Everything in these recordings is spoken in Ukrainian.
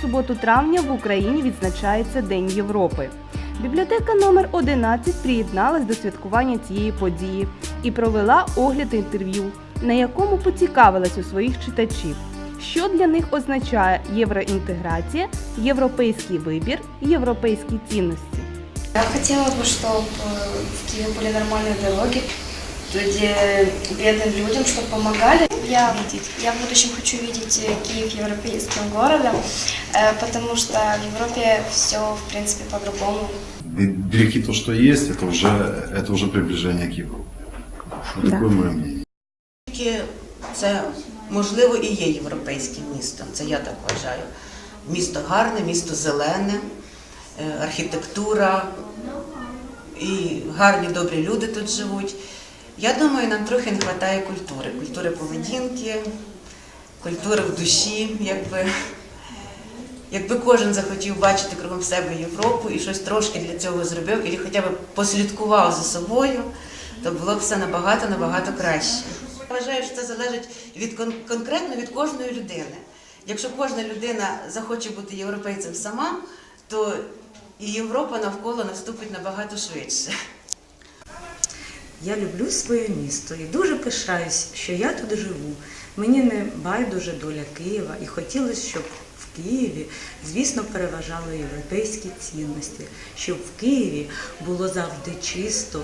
суботу травня в Україні відзначається День Європи. Бібліотека номер 11 приєдналась до святкування цієї події і провела огляд інтерв'ю, на якому поцікавилась у своїх читачів, що для них означає євроінтеграція, європейський вибір, європейські цінності. Я хотела бы, чтобы в Киеве были нормальные дороги, где бедным людям, чтобы помогали. Я, я в будущем хочу видеть э, Киев европейским городом, э, потому что в Европе все, в принципе, по-другому. Береги то, что есть, это уже, это уже приближение к Европе. Вот такое мое мнение. Тільки це можливо і є європейським містом, це я так вважаю. Місто гарне, місто зелене, е, архітектура і гарні добрі люди тут живуть. Я думаю, нам трохи не вистачає культури, культури поведінки, культури в душі, якби. Якби кожен захотів бачити кругом себе Європу і щось трошки для цього зробив, і хоча б послідкував за собою, то було б все набагато набагато краще. Я вважаю, що це залежить від кон- конкретно від кожної людини. Якщо кожна людина захоче бути європейцем сама, то і Європа навколо наступить набагато швидше. Я люблю своє місто і дуже пишаюсь, що я тут живу. Мені не байдуже доля Києва, і хотілося, щоб в Києві, звісно, переважали європейські цінності, щоб в Києві було завжди чисто,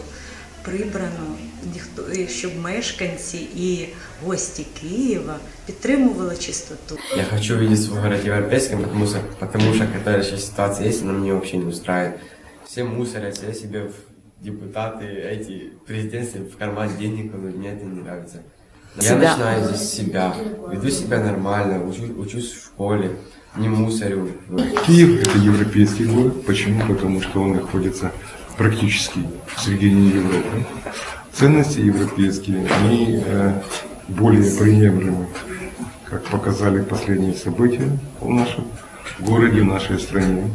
прибрано, ніхто, щоб мешканці і гості Києва підтримували чистоту. Я хочу видеть свой город европейским, потому что, потому что какая сейчас ситуация есть, она меня вообще не устраивает. Все мусорят, я себе депутаты, эти президенты в карман денег, но мне это не нравится. Я начинаю здесь с себя, веду себя нормально, учу- учусь в школе, не мусорю. Киев – это европейский город. Почему? Потому что он находится практически в середине Европы. Ценности европейские, они э, более приемлемы, как показали последние события в нашем городе, в нашей стране.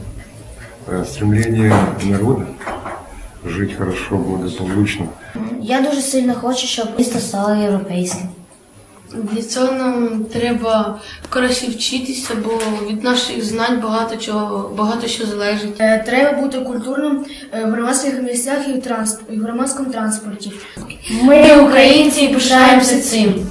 Э, стремление народа жить хорошо, благополучно – Я дуже сильно хочу, щоб місто стало європейським. Для цього нам треба краще вчитися, бо від наших знань багато чого багато що залежить. Е, Треба бути культурним е, в громадських місцях і в, транс... і в громадському транспорті. Ми, українці, пишаємося цим.